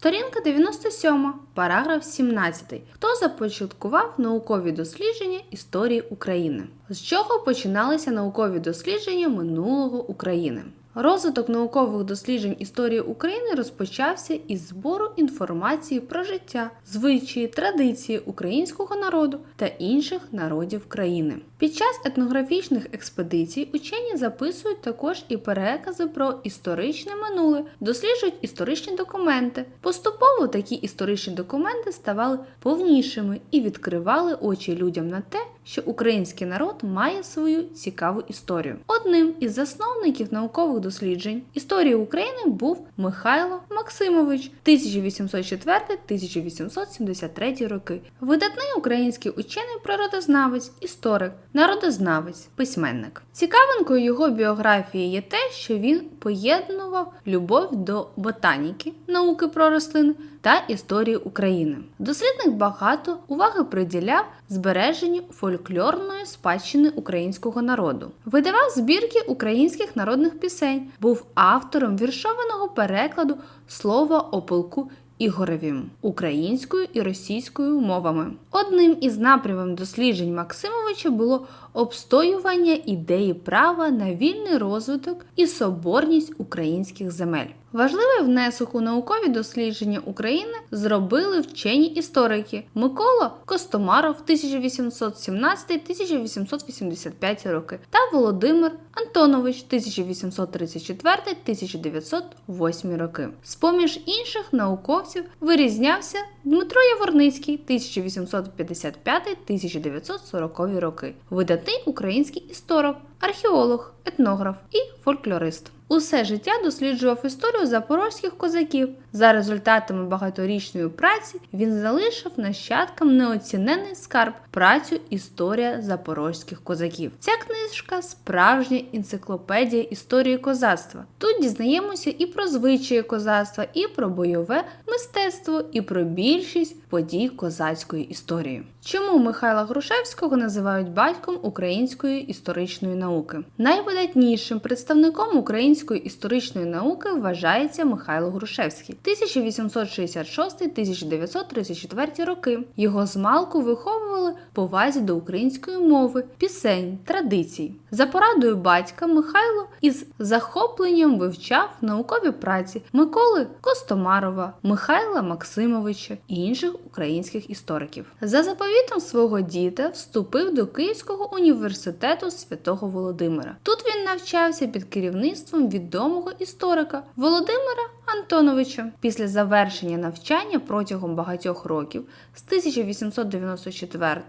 Сторінка 97, параграф 17. Хто започаткував наукові дослідження історії України? З чого починалися наукові дослідження минулого України? Розвиток наукових досліджень історії України розпочався із збору інформації про життя, звичаї, традиції українського народу та інших народів країни. Під час етнографічних експедицій учені записують також і перекази про історичне минуле, досліджують історичні документи. Поступово такі історичні документи ставали повнішими і відкривали очі людям на те, що український народ має свою цікаву історію. Одним із засновників наукових досліджень історії України був Михайло Максимович 1804-1873 роки. Видатний український учений природознавець, історик, народознавець, письменник. Цікавинкою його біографії є те, що він поєднував любов до ботаніки, науки про рослини та історії України. Дослідник багато уваги приділяв збереженню фольклорної спадщини українського народу. Видавав збірки українських народних пісень, був автором віршованого перекладу слова о полку Ігоревім українською і російською мовами. Одним із напрямів досліджень Максимовича було обстоювання ідеї права на вільний розвиток і соборність українських земель. Важливий внесок у наукові дослідження України зробили вчені історики Микола Костомаров 1817-1885 роки та Володимир Антонович 1834-1908 роки. З-поміж інших науковців вирізнявся Дмитро Яворницький 1855-1940 роки, видатний український історик, археолог, етнограф і фольклорист. Усе життя досліджував історію запорозьких козаків. За результатами багаторічної праці він залишив нащадкам неоцінений скарб працю Історія запорозьких козаків. Ця книжка справжня енциклопедія історії козацтва. Тут дізнаємося і про звичаї козацтва, і про бойове мистецтво, і про більшість подій козацької історії. Чому Михайла Грушевського називають батьком української історичної науки? Найвидатнішим представником української історичної науки вважається Михайло Грушевський 1866-1934 роки. Його змалку виховували повазі до української мови, пісень, традицій. За порадою батька Михайло із захопленням вивчав наукові праці Миколи Костомарова, Михайла Максимовича і інших українських істориків. За заповітом свого діда вступив до Київського університету святого Володимира. Тут він навчався під керівництвом відомого історика Володимира Антоновича. Після завершення навчання протягом багатьох років з 1894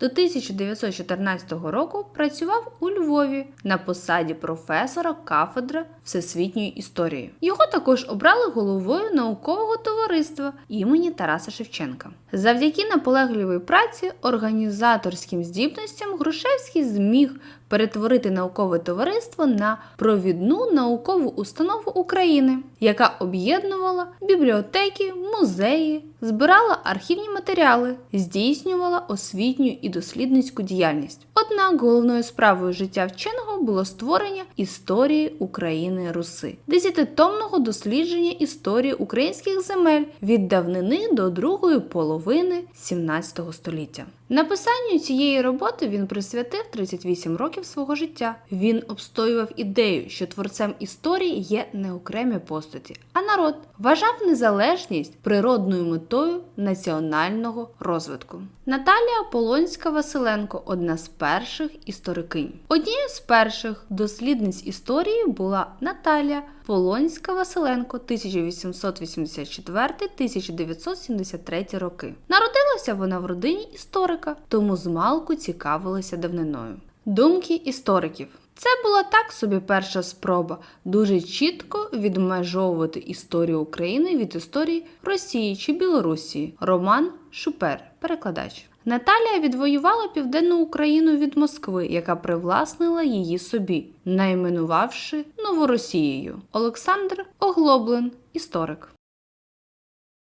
до 1914 року працював у Львові на посаді професора кафедри всесвітньої історії. Його також обрали головою наукового товариства імені Тараса Шевченка. Завдяки наполегливій праці, організаторським здібностям Грушевський зміг перетворити наукове товариство на провідну наукову установу України, яка об'єднувала бібліотеки, музеї, збирала архівні матеріали, здійснювала освітню і дослідницьку діяльність. Однак головною справою життя вченого було створення історії України Руси, десятитомного дослідження історії українських земель від давнини до другої половини 17 століття. Написанню цієї роботи він присвятив 38 років свого життя. Він обстоював ідею, що творцем історії є не окремі постаті, а народ вважав незалежність природною метою національного розвитку. Наталія Полонська Василенко одна з перших історикинь. Однією з перших дослідниць історії була Наталія Полонська Василенко 1884-1973 роки. Народилася вона в родині історика, тому змалку цікавилася давниною. Думки істориків. Це була так собі перша спроба дуже чітко відмежовувати історію України від історії Росії чи Білорусі. Роман Шупер, перекладач. Наталія відвоювала південну Україну від Москви, яка привласнила її собі, найменувавши Новоросією. Олександр Оглоблен, історик.